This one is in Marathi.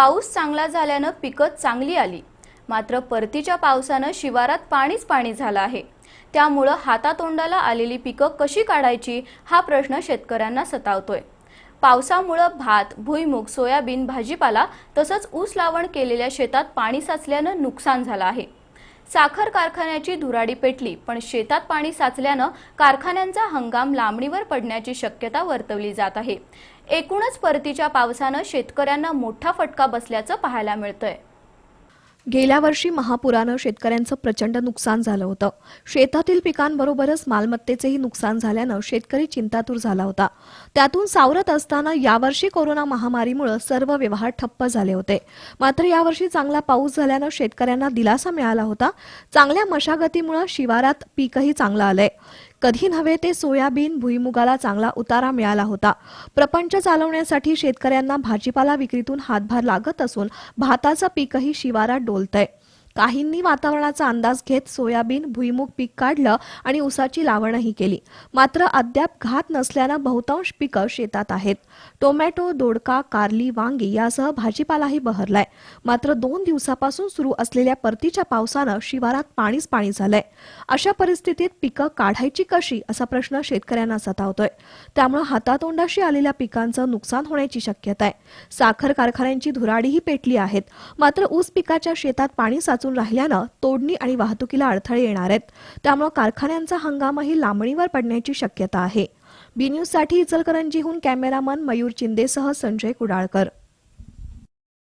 पाऊस चांगला झाल्यानं पिकं चांगली आली. मात्र परतीच्या पावसानं शिवारात पाणीच पाणी झालं आहे. त्यामुळं हातातोंडाला आलेली पिकं कशी काढायची हा प्रश्न शेतकऱ्यांना सतावतोय. पावसामुळं भात भुईमूग सोयाबीन भाजीपाला तसंच ऊस लावण केलेल्या शेतात पाणी साचल्यानं नुकसान झालं आहे. साखर कारखान्याची धुराडी पेटली पण शेतात पाणी साचल्यानं कारखान्यांचा हंगाम लांबणीवर पडण्याची शक्यता वर्तवली जात आहे. एकूणच परतीच्या पावसानं शेतकऱ्यांना मोठा फटका बसल्याचं पाहायला मिळतंय. गेल्या वर्षी महापुरानं शेतकऱ्यांचं प्रचंड नुकसान झालं होतं. शेतातील पिकांबरोबरच मालमत्तेचेही नुकसान झाल्यानं शेतकरी चिंतातूर झाला होता. त्यातून सावरत असताना यावर्षी कोरोना महामारीमुळे सर्व व्यवहार ठप्प झाले होते. मात्र यावर्षी चांगला पाऊस झाल्यानं शेतकऱ्यांना दिलासा मिळाला होता. चांगल्या मशागतीमुळे शिवारात पीकही चांगलं आलंय. कधी नव्हे ते सोयाबीन भुईमुगाला चांगला उतारा मिळाला होता. प्रपंच चालवण्यासाठी शेतकऱ्यांना भाजीपाला विक्रीतून हातभार लागत असून भाताचं पीकही शिवारात डोलतंय. काहींनी वातावरणाचा अंदाज घेत सोयाबीन भुईमुग पीक काढलं आणि ऊसाची लावणही केली. मात्र अद्याप घात नसल्यानं बहुतांश पिकं शेतात आहेत. टोमॅटो दोडका कारली वांगी यासह भाजीपालाही बहरलाय. मात्र दोन दिवसापासून सुरू असलेल्या परतीच्या पावसानं शिवारात पाणीच पाणी झालंय. अशा परिस्थितीत पिकं काढायची कशी? असा प्रश्न शेतकऱ्यांना सतावतोय. त्यामुळे हातातोंडाशी आलेल्या पिकांचं नुकसान होण्याची शक्यता आहे साखर कारखान्यांची धुराडीही पेटली आहेत. मात्र ऊस पिकाच्या शेतात पाणी वाचून राहिल्यानं तोडणी आणि वाहतुकीला अडथळे येणार आहेत. त्यामुळे कारखान्यांचा हंगामही लांबणीवर पडण्याची शक्यता आहे. बी न्यूजसाठी इचलकरंजीहून कॅमेरामन मयूर चिंदेसह संजय कुडाळकर.